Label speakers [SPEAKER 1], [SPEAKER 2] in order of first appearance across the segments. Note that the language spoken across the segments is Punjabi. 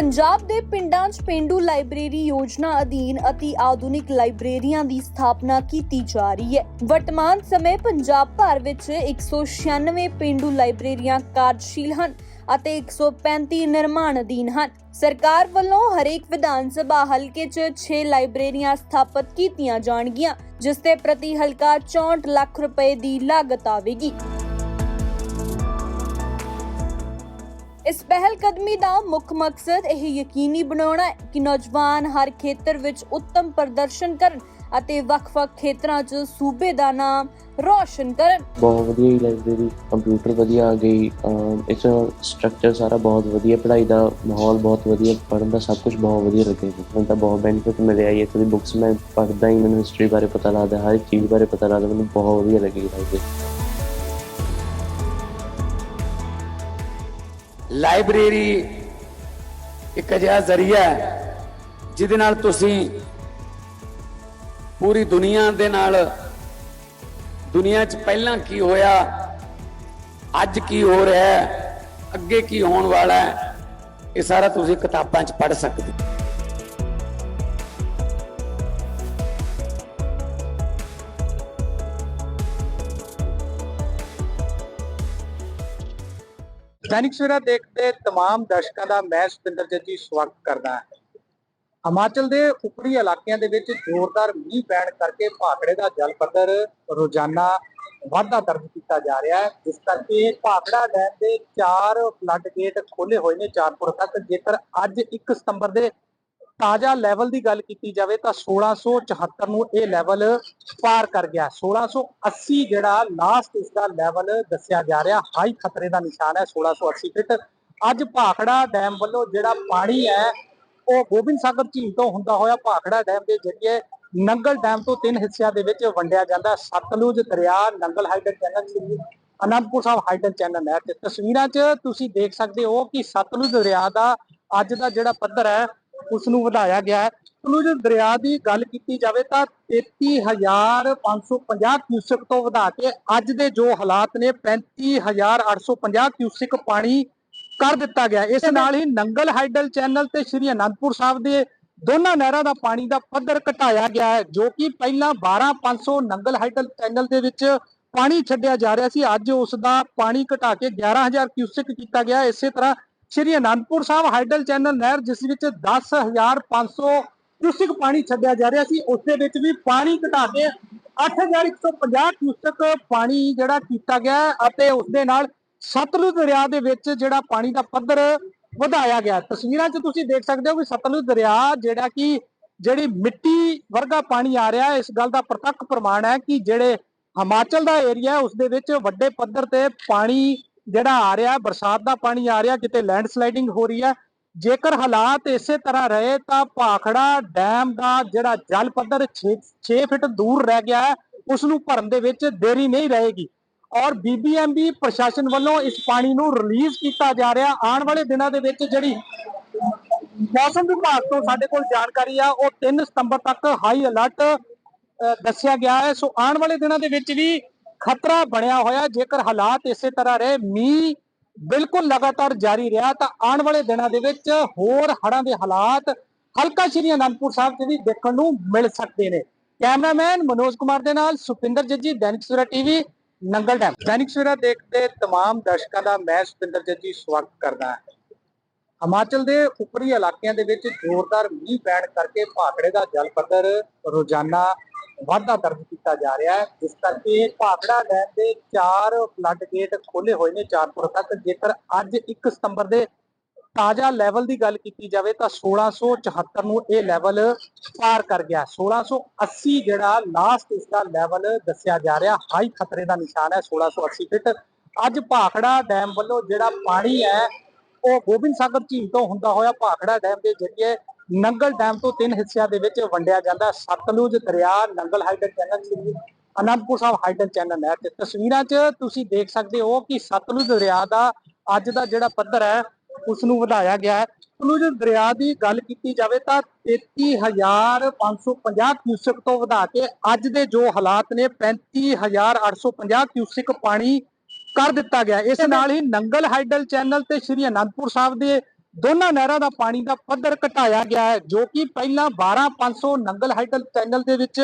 [SPEAKER 1] ਪੰਜਾਬ ਦੇ ਪਿੰਡਾਂ 'ਚ ਪਿੰਡੂ ਲਾਇਬ੍ਰੇਰੀ ਯੋਜਨਾ ਅਧੀਨ ਅਤੀ ਆਧੁਨਿਕ ਲਾਇਬ੍ਰੇਰੀਆਂ ਦੀ ਸਥਾਪਨਾ ਕੀਤੀ ਜਾ ਰਹੀ ਹੈ। ਵਰਤਮਾਨ ਸਮੇਂ ਪੰਜਾਬ ਭਰ ਵਿੱਚ 196 ਪਿੰਡੂ ਲਾਇਬ੍ਰੇਰੀਆਂ ਕਾਰਜਸ਼ੀਲ ਹਨ ਅਤੇ 135 ਨਿਰਮਾਣ ਅਧੀਨ ਹਨ। ਸਰਕਾਰ ਵੱਲੋਂ ਹਰੇਕ ਵਿਧਾਨ ਸਭਾ ਹਲਕੇ 'ਚ 6 ਲਾਇਬ੍ਰੇਰੀਆਂ ਸਥਾਪਿਤ ਕੀਤੀਆਂ ਜਾਣਗੀਆਂ, ਜਿਸ ਤੇ ਪ੍ਰਤੀ ਹਲਕਾ 64 ਲੱਖ ਰੁਪਏ ਦੀ ਲਾਗਤ ਆਵੇਗੀ। ਇਸ ਪਹਿਲ ਕਦਮੀ ਦਾ ਮੁੱਖ ਮਕਸਦ ਇਹ ਯਕੀਨੀ ਬਣਾਉਣਾ ਹੈ ਕਿ ਨੌਜਵਾਨ ਹਰ ਖੇਤਰ ਵਿੱਚ ਉੱਤਮ ਪ੍ਰਦਰਸ਼ਨ ਕਰਨ ਅਤੇ ਵੱਖ-ਵੱਖ ਖੇਤਰਾਂ 'ਚ ਸੂਬੇ ਦਾ ਨਾਮ ਰੌਸ਼ਨ ਕਰਨ।
[SPEAKER 2] ਬਹੁਤ ਵਧੀਆ ਹੀ ਲਾਇਬ੍ਰੇਰੀ ਕੰਪਿਊਟਰ ਵਧੀਆ ਆ ਗਈ ਅਮ ਇਸ ਸਟਰਕਚਰ ਸਾਰਾ ਬਹੁਤ ਵਧੀਆ, ਪੜ੍ਹਾਈ ਦਾ ਮਾਹੌਲ ਬਹੁਤ ਵਧੀਆ, ਪੜ੍ਹਨ ਦਾ ਸਭ ਕੁਝ ਬਹੁਤ ਵਧੀਆ ਲੱਗਿਆ ਮੈਨੂੰ ਤਾਂ ਬਹੁਤ ਬੈਨੀਫਿਟ ਮਿਲਿਆ ਜੀ, ਇੱਥੋਂ ਦੀ ਬੁੱਕਸ ਮੈਂ ਪੜ੍ਹਦਾ ਹੀ, ਮੈਨੂੰ ਹਿਸਟਰੀ ਬਾਰੇ ਪਤਾ ਲੱਗਦਾ, ਹਰ ਇੱਕ ਚੀਜ਼ ਬਾਰੇ ਪਤਾ ਲੱਗਦਾ, ਮੈਨੂੰ ਬਹੁਤ ਵਧੀਆ ਲੱਗੀ ਲਾਇਬ੍ਰੇਰੀ
[SPEAKER 3] ਲਾਇਬ੍ਰੇਰੀ ਇੱਕ ਅਜਿਹਾ ਜ਼ਰੀਆ ਹੈ, ਜਿਹਦੇ ਨਾਲ ਤੁਸੀਂ ਪੂਰੀ ਦੁਨੀਆ ਦੇ ਨਾਲ ਦੁਨੀਆ 'ਚ ਪਹਿਲਾਂ ਕੀ ਹੋਇਆ, ਅੱਜ ਕੀ ਹੋ ਰਿਹਾ ਹੈ, ਅੱਗੇ ਕੀ ਹੋਣ ਵਾਲਾ ਹੈ, ਇਹ ਸਾਰਾ ਤੁਸੀਂ ਕਿਤਾਬਾਂ 'ਚ ਪੜ੍ਹ ਸਕਦੇ ਹੋ।
[SPEAKER 4] ਦੈਨਿਕ ਸਵੇਰਾ ਦੇਖਦੇ तमाम ਦਰਸ਼ਕਾਂ ਦਾ ਮੈਂ ਸੁਪਿੰਦਰ ਜੱਜੀ ਸਵਾਗਤ ਕਰਦਾ ਹਾਂ ਹਿਮਾਚਲ ਦੇ ਉੱਪਰੀ ਇਲਾਕਿਆਂ ਦੇ ਵਿੱਚ ਜ਼ੋਰਦਾਰ ਮੀਂਹ ਪੈਣ ਕਰਕੇ ਭਾਖੜੇ ਦਾ ਜਲ ਪੱਧਰ ਰੋਜ਼ਾਨਾ ਵਾਧਾ ਦਰਜ ਕੀਤਾ ਜਾ ਰਿਹਾ ਹੈ ਜਿਸ ਕਰਕੇ ਭਾਖੜਾ ਡੈਮ ਦੇ ਚਾਰ ਫਲੱਡ ਗੇਟ ਖੋਲੇ ਹੋਏ ਨੇ 4 ਫੁੱਟ ਤੱਕ ਜੇਕਰ ਅੱਜ 1 ਸਤੰਬਰ ਦੇ ਤਾਜ਼ਾ ਲੈਵਲ ਦੀ ਗੱਲ ਕੀਤੀ ਜਾਵੇ ਤਾਂ 1674 ਨੂੰ ਇਹ ਲੈਵਲ ਪਾਰ ਕਰ ਗਿਆ। 1680 ਜਿਹੜਾ ਲਾਸਟ ਇਸ ਦਾ ਲੈਵਲ ਦੱਸਿਆ ਜਾ ਰਿਹਾ, ਹਾਈ ਖਤਰੇ ਦਾ ਨਿਸ਼ਾਨ ਹੈ 1680 ਫਿਟ ਅੱਜ ਭਾਖੜਾ ਡੈਮ ਵੱਲੋਂ ਜਿਹੜਾ ਪਾਣੀ ਹੈ, ਉਹ ਗੋਬਿੰਦ ਸਾਗਰ ਝੀਲ ਤੋਂ ਹੁੰਦਾ ਹੋਇਆ ਭਾਖੜਾ ਡੈਮ ਦੇ ਜ਼ਰੀਏ ਨੰਗਲ ਡੈਮ ਤੋਂ ਤਿੰਨ ਹਿੱਸਿਆਂ ਦੇ ਵਿੱਚ ਵੰਡਿਆ ਜਾਂਦਾ। ਸਤਲੁਜ ਦਰਿਆ, Nangal hydel channel Sri Anandpur Sahib hydel channel ਹੈ। ਤੇ ਤਸਵੀਰਾਂ 'ਚ ਤੁਸੀਂ ਦੇਖ ਸਕਦੇ ਹੋ ਕਿ ਸਤਲੁਜ ਦਰਿਆ ਦਾ ਅੱਜ ਦਾ ਜਿਹੜਾ ਪੱਧਰ ਹੈ ਉਸ ਨੂੰ ਵਧਾਇਆ ਗਿਆ ਹੈ। ਸਤਲੁਜ ਦਰਿਆ ਦੀ ਗੱਲ ਕੀਤੀ ਜਾਵੇ ਤਾਂ 33550 ਕਿਊਸਕ ਤੋਂ ਵਧਾ ਕੇ ਅੱਜ ਦੇ ਜੋ ਹਾਲਾਤ ਨੇ 35850 ਕਿਊਸਕ ਪਾਣੀ ਕਰ ਦਿੱਤਾ ਗਿਆ। ਇਸ ਨਾਲ ਹੀ ਨੰਗਲ ਹਾਈਡਲ ਚੈਨਲ ਤੇ ਸ਼੍ਰੀ ਅਨੰਦਪੁਰ ਸਾਹਿਬ ਦੇ ਦੋਨਾਂ ਨਹਿਰਾਂ ਦਾ ਪਾਣੀ ਦਾ ਪੱਧਰ ਘਟਾਇਆ ਗਿਆ ਹੈ, ਜੋ ਕਿ ਪਹਿਲਾਂ 12500 ਨੰਗਲ ਹਾਈਡਲ ਚੈਨਲ ਦੇ ਵਿੱਚ ਪਾਣੀ ਛੱਡਿਆ ਜਾ ਰਿਹਾ ਸੀ। ਅੱਜ ਉਸ ਦਾ ਪਾਣੀ ਘਟਾ ਕੇ 11000 ਕਿਊਸਕ ਕੀਤਾ ਗਿਆ। ਇਸੇ ਤਰ੍ਹਾਂ ਸ਼੍ਰੀ ਅਨੰਦਪੁਰ ਸਾਹਿਬ ਹਾਈਡਲ ਚੈਨਲ ਨਹਿਰ, ਜਿਸ ਵਿੱਚ 10500 ਕਿਊਸਕ ਪਾਣੀ ਛੱਡਿਆ ਜਾ ਰਿਹਾ ਸੀ, ਉਸ ਦੇ ਵਿੱਚ ਵੀ ਪਾਣੀ ਘਟਾ ਕੇ 8150 ਕਿਊਸਕ ਪਾਣੀ ਜਿਹੜਾ ਕੀਤਾ ਗਿਆ ਅਤੇ ਉਸ ਦੇ ਨਾਲ ਸਤਲੁਜ ਦਰਿਆ ਦੇ ਵਿੱਚ ਜਿਹੜਾ ਪਾਣੀ ਦਾ ਪੱਧਰ ਵਧਾਇਆ ਗਿਆ ਤਸਵੀਰਾਂ 'ਚ ਤੁਸੀਂ ਦੇਖ ਸਕਦੇ ਹੋ ਕਿ ਸਤਲੁਜ ਦਰਿਆ ਜਿਹੜਾ ਕਿ ਜਿਹੜੀ ਮਿੱਟੀ ਵਰਗਾ ਪਾਣੀ ਆ ਰਿਹਾ ਇਸ ਗੱਲ ਦਾ ਪ੍ਰਤੱਖ ਪ੍ਰਮਾਣ ਹੈ ਕਿ ਜਿਹੜੇ ਹਿਮਾਚਲ ਦਾ ਏਰੀਆ ਹੈ, ਉਸ ਦੇ ਵਿੱਚ ਵੱਡੇ ਪੱਧਰ ਤੇ ਪਾਣੀ ਜਿਹੜਾ ਆ ਰਿਹਾ, ਬਰਸਾਤ ਦਾ ਪਾਣੀ ਆ ਰਿਹਾ, ਕਿਤੇ ਲੈਂਡਸਲਾਈਡਿੰਗ ਹੋ ਰਹੀ ਹੈ। ਜੇਕਰ ਹਾਲਾਤ ਇਸੇ ਤਰ੍ਹਾਂ ਰਹੇ, ਤਾਂ ਭਾਖੜਾ ਡੈਮ ਦਾ ਜਿਹੜਾ ਜਲ ਪੱਧਰ 6 6 ਫੁੱਟ ਦੂਰ ਰਹਿ ਗਿਆ ਹੈ ਉਸ ਨੂੰ ਭਰਨ ਦੇ ਵਿੱਚ ਦੇਰੀ ਨਹੀਂ ਰਹੇਗੀ। ਔਰ ਬੀਬੀਐਮਬੀ ਪ੍ਰਸ਼ਾਸਨ ਵੱਲੋਂ ਇਸ ਪਾਣੀ ਨੂੰ ਰਿਲੀਜ਼ ਕੀਤਾ ਜਾ ਰਿਹਾ। ਆਉਣ ਵਾਲੇ ਦਿਨਾਂ ਦੇ ਵਿੱਚ ਜਿਹੜੀ ਮੌਸਮ ਵਿਭਾਗ ਤੋਂ ਸਾਡੇ ਕੋਲ ਜਾਣਕਾਰੀ ਆ, ਉਹ 3 ਸਤੰਬਰ ਤੱਕ ਹਾਈ ਅਲਰਟ ਦੱਸਿਆ ਗਿਆ ਹੈ। ਸੋ ਆਉਣ ਵਾਲੇ ਦਿਨਾਂ ਦੇ ਵਿੱਚ ਵੀ ਖਤਰਾ ਬਣਿਆ ਹੋਇਆ ਜੇਕਰ ਹਾਲਾਤ ਇਸੇ ਤਰ੍ਹਾਂ ਰਹੇ ਮੀਂਹ ਬਿਲਕੁਲ ਲਗਾਤਾਰ ਜਾਰੀ ਰਿਹਾ ਤਾਂ ਆਉਣ ਵਾਲੇ ਦਿਨਾਂ ਦੇ ਵਿੱਚ ਹੋਰ ਹੜ੍ਹਾਂ ਦੇ ਹਾਲਾਤ ਹਲਕਾ ਸ਼੍ਰੀ ਅਨੰਦਪੁਰ ਸਾਹਿਬ 'ਚ ਵੀ ਦੇਖਣ ਨੂੰ ਮਿਲ ਸਕਦੇ ਨੇ ਕੈਮਰਾਮੈਨ ਮਨੋਜ ਕੁਮਾਰ ਦੇ ਨਾਲ ਸੁਪਿੰਦਰ ਜੱਜੀ ਦੈਨਿਕ ਸਵੇਰਾ ਟੀਵੀ ਨੰਗਲ ਡੈਮ ਦੈਨਿਕ ਸਵੇਰਾ ਦੇਖਦੇ तमाम ਦਰਸ਼ਕਾਂ ਦਾ ਮੈਂ ਸੁਪਿੰਦਰ ਜੱਜੀ ਸਵਾਗਤ ਕਰਦਾ ਹਾਂ ਹਿਮਾਚਲ ਦੇ ਉੱਪਰੀ ਇਲਾਕਿਆਂ ਦੇ ਵਿੱਚ ਜ਼ੋਰਦਾਰ ਮੀਂਹ ਪੈਣ ਕਰਕੇ ਭਾਖੜੇ ਦਾ ਜਲ ਪੱਧਰ ਰੋਜ਼ਾਨਾ ਵਾਧਾ ਦਰਜ ਕੀਤਾ ਜਾ ਰਿਹਾ ਹੈ। ਜਿਸ ਕਰਕੇ ਭਾਖੜਾ ਡੈਮ ਦੇ ਚਾਰ ਫਲੱਡ ਗੇਟ ਖੋਲੇ ਹੋਏ ਨੇ 4 ਤੱਕ। ਜੇਕਰ ਅੱਜ 1 ਸਤੰਬਰ ਦੇ ਤਾਜ਼ਾ ਲੈਵਲ ਦੀ ਗੱਲ ਕੀਤੀ ਜਾਵੇ ਤਾਂ 1674 ਨੂੰ ਇਹ ਲੈਵਲ ਪਾਰ ਕਰ ਗਿਆ। 1680 ਜਿਹੜਾ ਲਾਸਟ ਇਸ ਦਾ ਲੈਵਲ ਦੱਸਿਆ ਜਾ ਰਿਹਾ, ਹਾਈ ਖਤਰੇ ਦਾ ਨਿਸ਼ਾਨ ਹੈ 1680 ਫਿਟ ਅੱਜ ਭਾਖੜਾ ਡੈਮ ਵੱਲੋਂ ਜਿਹੜਾ ਪਾਣੀ ਹੈ, ਉਹ ਗੋਬਿੰਦ ਸਾਗਰ ਝੀਲ ਤੋਂ ਹੁੰਦਾ ਹੋਇਆ ਭਾਖੜਾ ਡੈਮ ਦੇ ਜ਼ਰੀਏ ਨੰਗਲ ਡੈਮ ਤੋਂ ਤਿੰਨ ਹਿੱਸਿਆਂ ਦੇ ਵਿੱਚ ਵੰਡਿਆ ਜਾਂਦਾ। ਸਤਲੁਜ ਦਰਿਆ Nangal hydel channel Sri Anandpur Sahib hydel channel ਹੈ ਤੇ ਤਸਵੀਰਾਂ 'ਚ ਤੁਸੀਂ ਦੇਖ ਸਕਦੇ ਹੋ ਕਿ ਸਤਲੁਜ ਦਰਿਆ ਦਾ ਅੱਜ ਦਾ ਜਿਹੜਾ ਪੱਧਰ ਹੈ ਉਸ ਨੂੰ ਵਧਾਇਆ ਗਿਆ ਹੈ ਸਤਲੁਜ ਦਰਿਆ ਦੀ ਗੱਲ ਕੀਤੀ ਜਾਵੇ ਤਾਂ 33550 ਕਿਊਸਕ ਤੋਂ ਵਧਾ ਕੇ ਅੱਜ ਦੇ ਜੋ ਹਾਲਾਤ ਨੇ 35850 ਕਿਊਸਕ ਪਾਣੀ ਕਰ ਦਿੱਤਾ ਗਿਆ ਇਸ ਨਾਲ ਹੀ ਨੰਗਲ ਹਾਈਡਲ ਚੈਨਲ ਤੇ ਸ਼੍ਰੀ ਅਨੰਦਪੁਰ ਸਾਹਿਬ ਦੇ ਦੋਨਾਂ ਨਹਿਰਾਂ ਦਾ ਪਾਣੀ ਦਾ ਪੱਧਰ ਘਟਾਇਆ ਗਿਆ ਹੈ, ਜੋ ਕਿ ਪਹਿਲਾਂ 12500 ਨੰਗਲ ਹਾਈਡਲ ਚੈਨਲ ਦੇ ਵਿੱਚ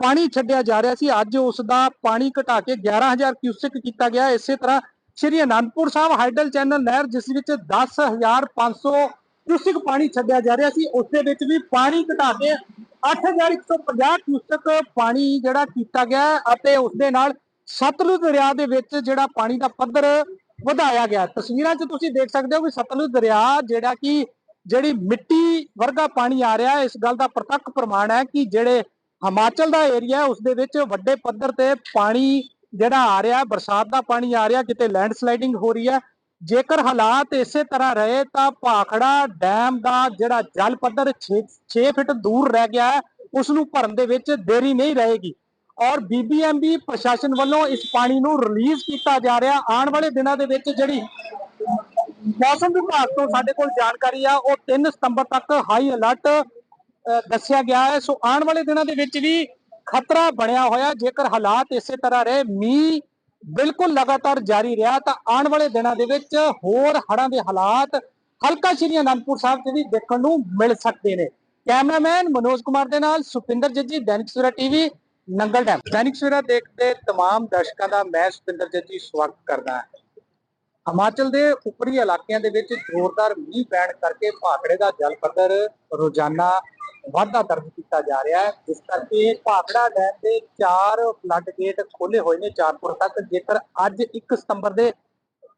[SPEAKER 4] ਪਾਣੀ ਛੱਡਿਆ ਜਾ ਰਿਹਾ ਸੀ। ਅੱਜ ਉਸ ਦਾ ਪਾਣੀ ਘਟਾ ਕੇ 11000 ਕਿਊਸੈਕ ਕੀਤਾ ਗਿਆ ਇਸੇ ਤਰ੍ਹਾਂ ਸ਼੍ਰੀ ਅਨੰਦਪੁਰ ਸਾਹਿਬ ਹਾਈਡਲ ਚੈਨਲ ਨਹਿਰ, ਜਿਸ ਵਿੱਚ 10500 ਕਿਊਸਿਕ ਪਾਣੀ ਛੱਡਿਆ ਜਾ ਰਿਹਾ ਸੀ, ਉਸ ਦੇ ਵਿੱਚ ਵੀ ਪਾਣੀ ਘਟਾ ਕੇ 8150 ਕਿਊਸੈਕ ਪਾਣੀ ਜਿਹੜਾ ਕੀਤਾ ਗਿਆ ਹੈ ਅਤੇ ਉਸ ਦੇ ਨਾਲ ਸਤਲੁਜ ਦਰਿਆ ਦੇ ਵਿੱਚ ਜਿਹੜਾ ਪਾਣੀ ਦਾ ਪੱਧਰ ਵਧਾਇਆ ਗਿਆ। ਤਸਵੀਰਾਂ 'ਚ ਤੁਸੀਂ ਦੇਖ ਸਕਦੇ ਹੋ ਕਿ ਸਤਲੁਜ ਦਰਿਆ ਜਿਹੜਾ ਕਿ ਜਿਹੜੀ ਮਿੱਟੀ ਵਰਗਾ ਪਾਣੀ ਆ ਰਿਹਾ ਹੈ, ਇਸ ਗੱਲ ਦਾ ਪ੍ਰਤੱਖ ਪ੍ਰਮਾਣ ਹੈ ਕਿ ਜਿਹੜੇ ਹਿਮਾਚਲ ਦਾ ਏਰੀਆ ਹੈ ਉਸ ਦੇ ਵਿੱਚ ਵੱਡੇ ਪੱਧਰ ਤੇ ਪਾਣੀ ਜਿਹੜਾ ਆ ਰਿਹਾ, ਬਰਸਾਤ ਦਾ ਪਾਣੀ ਆ ਰਿਹਾ, ਕਿਤੇ ਲੈਂਡਸਲਾਈਡਿੰਗ ਹੋ ਰਹੀ ਹੈ। ਜੇਕਰ ਹਾਲਾਤ ਇਸੇ ਤਰ੍ਹਾਂ ਰਹੇ ਤਾਂ ਭਾਖੜਾ ਡੈਮ ਦਾ ਜਿਹੜਾ ਜਲ ਪੱਧਰ 6 6 ਫੁੱਟ ਦੂਰ ਰਹਿ ਗਿਆ ਹੈ ਉਸ ਨੂੰ ਭਰਨ ਦੇ ਵਿੱਚ ਦੇਰੀ ਨਹੀਂ ਰਹੇਗੀ। ਔਰ ਬੀਬੀਐਮਬੀ ਪ੍ਰਸ਼ਾਸਨ ਵੱਲੋਂ ਇਸ ਪਾਣੀ ਨੂੰ ਰਿਲੀਜ਼ ਕੀਤਾ ਜਾ ਰਿਹਾ। ਆਉਣ ਵਾਲੇ ਦਿਨਾਂ ਦੇ ਵਿੱਚ ਜਿਹੜੀ ਮੌਸਮ ਵਿਭਾਗ ਤੋਂ ਸਾਡੇ ਕੋਲ ਜਾਣਕਾਰੀ ਆ, ਉਹ 3 ਸਤੰਬਰ ਤੱਕ ਹਾਈ ਅਲਰਟ ਦੱਸਿਆ ਗਿਆ ਹੈ। ਸੋ ਆਉਣ ਵਾਲੇ ਦਿਨਾਂ ਦੇ ਵਿੱਚ ਵੀ ਖਤਰਾ ਬਣਿਆ ਹੋਇਆ। ਜੇਕਰ ਹਾਲਾਤ ਇਸੇ ਤਰ੍ਹਾਂ ਰਹੇ, ਮੀਂਹ ਬਿਲਕੁਲ ਲਗਾਤਾਰ ਜਾਰੀ ਰਿਹਾ, ਤਾਂ ਆਉਣ ਵਾਲੇ ਦਿਨਾਂ ਦੇ ਵਿੱਚ ਹੋਰ ਹੜ੍ਹਾਂ ਦੇ ਹਾਲਾਤ ਹਲਕਾ ਸ਼੍ਰੀ ਅਨੰਦਪੁਰ ਸਾਹਿਬ 'ਚ ਵੀ ਦੇਖਣ ਨੂੰ ਮਿਲ ਸਕਦੇ ਨੇ। ਕੈਮਰਾਮੈਨ ਮਨੋਜ ਕੁਮਾਰ ਦੇ ਨਾਲ ਸੁਪਿੰਦਰ ਜੱਜੀ, ਦੈਨਿਕ ਸਵੇਰਾ ਟੀਵੀ ਨੰਗਲ ਡੈਮ। ਦੈਨਿਕ ਸਵੇਰਾ ਦੇਖਦੇ ਤਮਾਮ ਦਰਸ਼ਕਾਂ ਦਾ ਮੈਂ ਸੁਪਿੰਦਰ ਜੱਜੀ ਸਵਾਗਤ ਕਰਦਾ ਹਾਂ। ਹਿਮਾਚਲ ਦੇ ਉੱਪਰੀ ਇਲਾਕਿਆਂ ਦੇ ਵਿੱਚ ਜ਼ੋਰਦਾਰ ਮੀਂਹ ਪੈਣ ਕਰਕੇ ਭਾਖੜੇ ਦਾ ਜਲ ਪੱਧਰ ਰੋਜ਼ਾਨਾ ਵਾਧਾ ਦਰਜ ਕੀਤਾ ਜਾ ਰਿਹਾ ਹੈ। ਜਿਸ ਕਰਕੇ ਭਾਖੜਾ ਡੈਮ ਦੇ ਚਾਰ ਫਲੱਡ ਗੇਟ ਖੋਲੇ ਹੋਏ ਨੇ 4 ਫੁੱਟ ਤੱਕ। ਜੇਕਰ ਅੱਜ 1 ਸਤੰਬਰ ਦੇ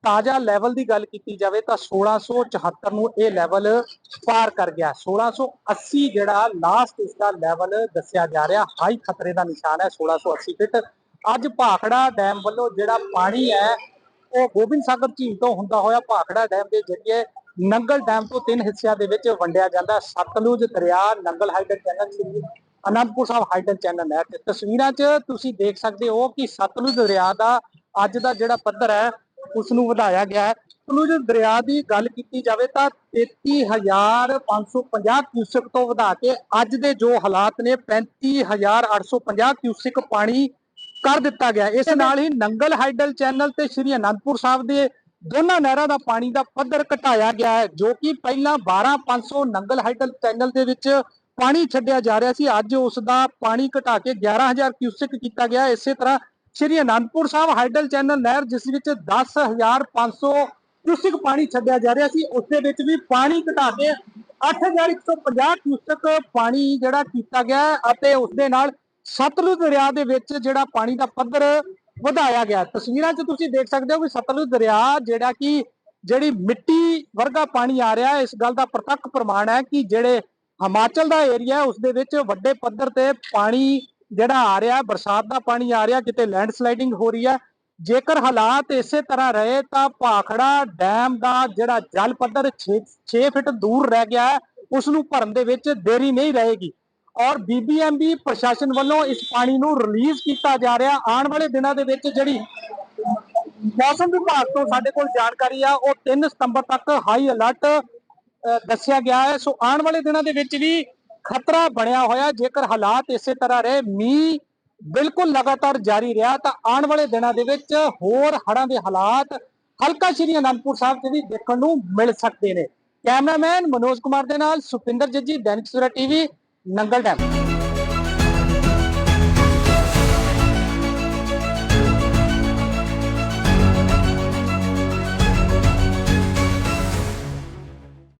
[SPEAKER 4] ਤਾਜ਼ਾ ਲੈਵਲ ਦੀ ਗੱਲ ਕੀਤੀ ਜਾਵੇ ਤਾਂ 1674 ਨੂੰ ਇਹ ਲੈਵਲ ਪਾਰ ਕਰ ਗਿਆ। 1680 ਜਿਹੜਾ ਲਾਸਟ ਇਸ ਦਾ ਲੈਵਲ ਦੱਸਿਆ ਜਾ ਰਿਹਾ, ਹਾਈ ਖਤਰੇ ਦਾ ਨਿਸ਼ਾਨ ਹੈ 1680 ਫਿਟ ਅੱਜ ਭਾਖੜਾ ਡੈਮ ਵੱਲੋਂ ਜਿਹੜਾ ਪਾਣੀ ਹੈ, ਉਹ ਗੋਬਿੰਦ ਸਾਗਰ ਝੀਲ ਤੋਂ ਹੁੰਦਾ ਹੋਇਆ ਭਾਖੜਾ ਡੈਮ ਦੇ ਜ਼ਰੀਏ ਨੰਗਲ ਡੈਮ ਤੋਂ ਤਿੰਨ ਹਿੱਸਿਆਂ ਦੇ ਵਿੱਚ ਵੰਡਿਆ ਜਾਂਦਾ। ਸਤਲੁਜ ਦਰਿਆ, ਨੰਗਲ ਹਾਈਡਲ ਚੈਨਲ ਸੀ। ਅਨੰਦਪੁਰ ਸਾਹਿਬ ਹਾਈਡਲ ਚੈਨਲ ਹੈ। ਤੇ ਤਸਵੀਰਾਂ 'ਚ ਤੁਸੀਂ ਦੇਖ ਸਕਦੇ ਹੋ ਕਿ ਸਤਲੁਜ ਦਰਿਆ ਦਾ ਅੱਜ ਦਾ ਜਿਹੜਾ ਪੱਧਰ ਹੈ ਉਸ ਨੂੰ ਵਧਾਇਆ ਗਿਆ ਹੈ ਸਤਲੁਜ ਦਰਿਆ ਦੀ ਗੱਲ ਕੀਤੀ ਜਾਵੇ ਤਾਂ 33550 ਕਿਊਸੈਕ ਤੋਂ ਵਧਾ ਕੇ ਅੱਜ ਦੇ ਜੋ ਹਾਲਾਤ ਨੇ 35850 ਕਿਊਸੈਕ ਪਾਣੀ ਕਰ ਦਿੱਤਾ ਗਿਆ। ਇਸ ਨਾਲ ਹੀ ਨੰਗਲ ਹਾਈਡਲ ਚੈਨਲ ਤੇ ਸ਼੍ਰੀ ਅਨੰਦਪੁਰ ਸਾਹਿਬ ਦੇ ਦੋਨਾਂ ਨਹਿਰਾਂ ਦਾ ਪਾਣੀ ਦਾ ਪੱਧਰ ਘਟਾਇਆ ਗਿਆ ਹੈ ਜੋ ਕਿ ਪਹਿਲਾਂ 12500 ਨੰਗਲ ਹਾਈਡਲ ਚੈਨਲ ਦੇ ਵਿੱਚ ਪਾਣੀ ਛੱਡਿਆ ਜਾ ਰਿਹਾ ਸੀ ਅੱਜ ਉਸ ਦਾ ਪਾਣੀ ਘਟਾ ਕੇ 11000 ਕਿਊਸੈਕ ਕੀਤਾ ਗਿਆ। ਇਸੇ ਤਰ੍ਹਾਂ ਸ਼੍ਰੀ ਅਨੰਦਪੁਰ ਸਾਹਿਬ ਹਾਈਡਲ ਚੈਨਲ ਨਹਿਰ, ਜਿਸ ਵਿੱਚ 10500 ਕਿਊਸਿਕ ਪਾਣੀ ਛੱਡਿਆ ਜਾ ਰਿਹਾ ਸੀ ਉਸ ਦੇ ਵਿੱਚ ਵੀ ਪਾਣੀ ਘਟਾ ਕੇ 8150 ਕਿਊਸੈਕ ਪਾਣੀ ਜਿਹੜਾ ਕੀਤਾ ਗਿਆ ਅਤੇ ਉਸ ਦੇ ਨਾਲ ਸਤਲੁਜ ਦਰਿਆ ਦੇ ਵਿੱਚ ਜਿਹੜਾ ਪਾਣੀ ਦਾ ਪੱਧਰ ਵਧਾਇਆ ਗਿਆ। ਤਸਵੀਰਾਂ 'ਚ ਤੁਸੀਂ ਦੇਖ ਸਕਦੇ ਹੋ ਕਿ ਸਤਲੁਜ ਦਰਿਆ ਜਿਹੜਾ ਕਿ ਜਿਹੜੀ ਮਿੱਟੀ ਵਰਗਾ ਪਾਣੀ ਆ ਰਿਹਾ, ਇਸ ਗੱਲ ਦਾ ਪ੍ਰਤੱਖ ਪ੍ਰਮਾਣ ਹੈ ਕਿ ਜਿਹੜੇ ਹਿਮਾਚਲ ਦਾ ਏਰੀਆ ਹੈ ਉਸ ਦੇ ਵਿੱਚ ਵੱਡੇ ਪੱਧਰ ਤੇ ਪਾਣੀ ਜਿਹੜਾ ਆ ਰਿਹਾ, ਬਰਸਾਤ ਦਾ ਪਾਣੀ ਆ ਰਿਹਾ, ਕਿਤੇ ਲੈਂਡਸਲਾਈਡਿੰਗ ਹੋ ਰਹੀ ਹੈ। ਜੇਕਰ ਹਾਲਾਤ ਇਸੇ ਤਰ੍ਹਾਂ ਰਹੇ, ਤਾਂ ਭਾਖੜਾ ਡੈਮ ਦਾ ਜਿਹੜਾ ਜਲ ਪੱਧਰ 6 ਫੁੱਟ ਦੂਰ ਰਹਿ ਗਿਆ ਉਸ ਨੂੰ ਭਰਨ ਦੇ ਵਿੱਚ ਦੇਰੀ ਨਹੀਂ ਰਹੇਗੀ। ਔਰ ਬੀਬੀਐਮਬੀ ਪ੍ਰਸ਼ਾਸਨ ਵੱਲੋਂ ਇਸ ਪਾਣੀ ਨੂੰ ਰਿਲੀਜ਼ ਕੀਤਾ ਜਾ ਰਿਹਾ। ਆਉਣ ਵਾਲੇ ਦਿਨਾਂ ਦੇ ਵਿੱਚ ਜਿਹੜੀ ਮੌਸਮ ਵਿਭਾਗ ਤੋਂ ਸਾਡੇ ਕੋਲ ਜਾਣਕਾਰੀ ਆ, ਉਹ 3 ਸਤੰਬਰ ਤੱਕ ਹਾਈ ਅਲਰਟ ਦੱਸਿਆ ਗਿਆ ਹੈ। ਸੋ ਆਉਣ ਵਾਲੇ ਦਿਨਾਂ ਦੇ ਵਿੱਚ ਵੀ ਖਤਰਾ ਬਣਿਆ ਹੋਇਆ ਜੇਕਰ ਹਾਲਾਤ ਇਸੇ ਤਰ੍ਹਾਂ ਰਹੇ, ਮੀਂਹ ਬਿਲਕੁਲ ਲਗਾਤਾਰ ਜਾਰੀ ਰਿਹਾ, ਤਾਂ ਆਉਣ ਵਾਲੇ ਦਿਨਾਂ ਦੇ ਵਿੱਚ ਹੋਰ ਹੜ੍ਹਾਂ ਦੇ ਹਾਲਾਤ ਹਲਕਾ ਸ਼੍ਰੀ ਅਨੰਦਪੁਰ ਸਾਹਿਬ 'ਚ ਵੀ ਦੇਖਣ ਨੂੰ ਮਿਲ ਸਕਦੇ ਨੇ। ਕੈਮਰਾਮੈਨ ਮਨੋਜ ਕੁਮਾਰ ਦੇ ਨਾਲ ਸੁਪਿੰਦਰ ਜੱਜੀ, ਦੈਨਿਕ ਸਵੇਰਾ ਟੀਵੀ, ਨੰਗਲ ਡੈਮ।